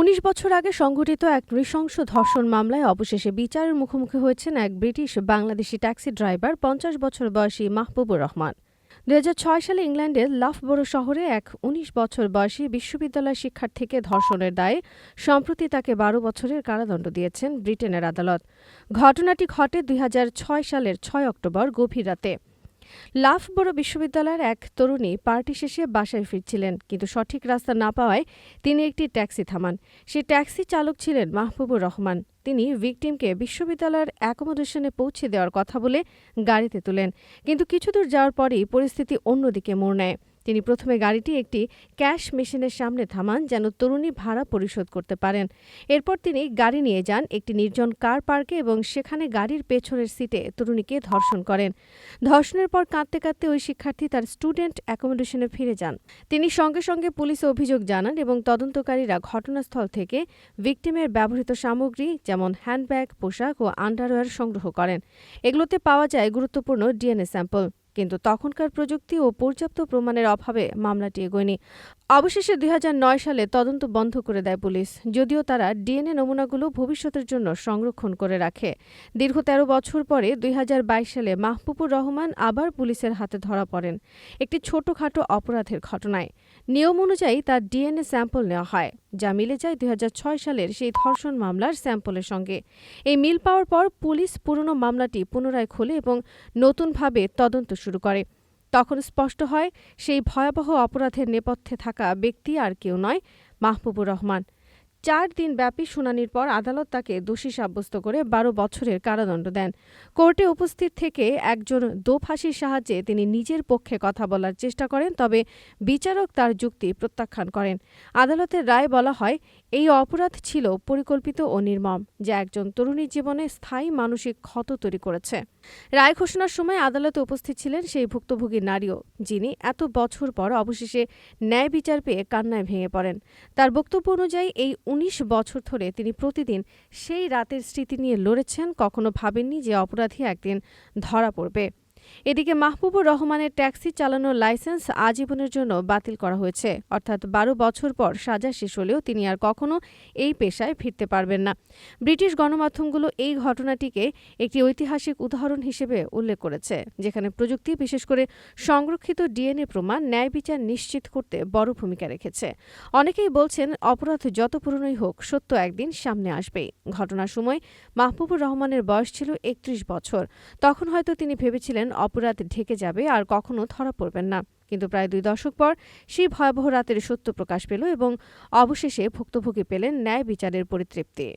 উনিশ বছর আগে সংঘটিত এক নৃশংস ধর্ষণ মামলায় অবশেষে বিচারের মুখোমুখি হয়েছেন এক ব্রিটিশ বাংলাদেশি ট্যাক্সি ড্রাইভার পঞ্চাশ বছর বয়সী মাহবুবুর রহমান। দুই হাজার ছয় সালে ইংল্যান্ডের লাফবরো শহরে এক ১৯ বছর বয়সী বিশ্ববিদ্যালয় শিক্ষার্থীকে ধর্ষণের দায়ে সম্প্রতি তাকে বারো বছরের কারাদণ্ড দিয়েছেন ব্রিটেনের আদালত। ঘটনাটি ঘটে দুই হাজার ছয় সালের ছয় অক্টোবর গভীর রাতে। লাফবরো বিশ্ববিদ্যালয়ের এক তরুণী পার্টি শেষে বাসায় ফিরছিলেন, কিন্তু সঠিক রাস্তা না পাওয়ায় তিনি একটি ট্যাক্সি থামান। সেই ট্যাক্সি চালক ছিলেন মাহবুবুর রহমান। তিনি ভিকটিমকে বিশ্ববিদ্যালয়ের অ্যাকোমোডেশনে পৌঁছে দেওয়ার কথা বলে গাড়িতে তুলেন, কিন্তু কিছু দূর যাওয়ার পরই পরিস্থিতি অন্যদিকে মোড় নেয়। তিনি প্রথমে গাড়িটি একটি ক্যাশ মেশিনের সামনে থামান যেন তরুণী ভাড়া পরিশোধ করতে পারেন। এরপর তিনি গাড়ি নিয়ে যান একটি নির্জন কার পার্কে এবং সেখানে গাড়ির পেছনের সিটে তরুণীকে ধর্ষণ করেন। ধর্ষণের পর কাঁদতে কাঁদতে ওই শিক্ষার্থী তার স্টুডেন্ট অ্যাকোমোডেশনে ফিরে যান। তিনি সঙ্গে সঙ্গে পুলিশে অভিযোগ জানান এবং তদন্তকারীরা ঘটনাস্থল থেকে ভিকটিমের ব্যবহৃত সামগ্রী যেমন হ্যান্ডব্যাগ, পোশাক ও আন্ডারওয়্যার সংগ্রহ করেন। এগুলোতে পাওয়া যায় গুরুত্বপূর্ণ ডিএনএ স্যাম্পল। কিন্তু তখনকার প্রযুক্তি ও পর্যাপ্ত প্রমাণের অভাবে মামলাটি এগোয়নি। অবশেষে দুই সালে তদন্ত বন্ধ করে দেয় পুলিশ। যদিও তারা ডিএনএ নমুনাগুলো ভবিষ্যতের জন্য সংরক্ষণ করে রাখে। দীর্ঘ তেরো বছর পরে দুই সালে মাহবুবুর রহমান আবার পুলিশের হাতে ধরা পড়েন একটি ছোটখাটো অপরাধের ঘটনায়। নিয়ম অনুযায়ী তার ডিএনএ স্যাম্পল নেওয়া হয়, যা মিলে যায় দুই হাজার ছয় সালের সেই ধর্ষণ মামলার স্যাম্পলের সঙ্গে। এই মিল পাওয়ার পর পুলিশ পুরনো মামলাটি পুনরায় খোলে এবং নতুনভাবে তদন্ত শুরু করে। তখন স্পষ্ট হয়, সেই ভয়াবহ অপরাধের নেপথ্যে থাকা ব্যক্তি আর কেউ নয়, মাহবুবুর রহমান। চার দিন ব্যাপী শুনানির পর আদালত তাকে দোষী সাব্যস্ত করে বারো বছরের কারাদণ্ড দেন। কোর্টে উপস্থিত থেকে একজন দোফাঁসির সাহায্যে তিনি নিজের পক্ষে কথা বলার চেষ্টা করেন, তবে বিচারক তার যুক্তি প্রত্যাখ্যান করেন। আদালতের রায় বলা হয়, এই অপরাধ ছিল পরিকল্পিত ও নির্মম, যা একজন তরুণীর জীবনে স্থায়ী মানসিক ক্ষত তৈরি করেছে। রায় ঘোষণার সময় আদালতে উপস্থিত ছিলেন সেই ভুক্তভোগী নারীও, যিনি এত বছর পর অবশেষে ন্যায় বিচার পেয়ে কান্নায় ভেঙে পড়েন। তার বক্তব্য অনুযায়ী, এই ১৯ বছর ধরে তিনি প্রতিদিন সেই রাতের স্মৃতি নিয়ে লড়েছেন, কখনো ভাবেননি যে অপরাধী একদিন ধরা পড়বে। এদিকে মাহবুবুর রহমানের ট্যাক্সি চালানোর লাইসেন্স আজীবনের জন্য বাতিল করা হয়েছে। অর্থাৎ বারো বছর পর সাজা শেষ হলেও তিনি আর কখনো এই পেশায় ফিরতে পারবেন না। ব্রিটিশ গণমাধ্যমগুলো এই ঘটনাটিকে একটি ঐতিহাসিক উদাহরণ হিসেবে উল্লেখ করেছে, যেখানে প্রযুক্তি, বিশেষ করে সংরক্ষিত ডিএনএ প্রমাণ, ন্যায় বিচার নিশ্চিত করতে বড় ভূমিকা রেখেছে। অনেকেই বলছেন অপরাধ যত পুরনোই হোক, সত্য একদিন সামনে আসবেই। ঘটনার সময় মাহবুবুর রহমানের বয়স ছিল একত্রিশ বছর। তখন হয়তো তিনি ভেবেছিলেন অপরাধ ঢেকে যাবে আর কখনো ধরা পড়বেন না। কিন্তু প্রায় দুই দশক পর সেই ভয়াবহ রাতের সত্য প্রকাশ পেল এবং অবশেষে ভুক্তভোগী পেলেন ন্যায় বিচারের পরিতৃপ্তি।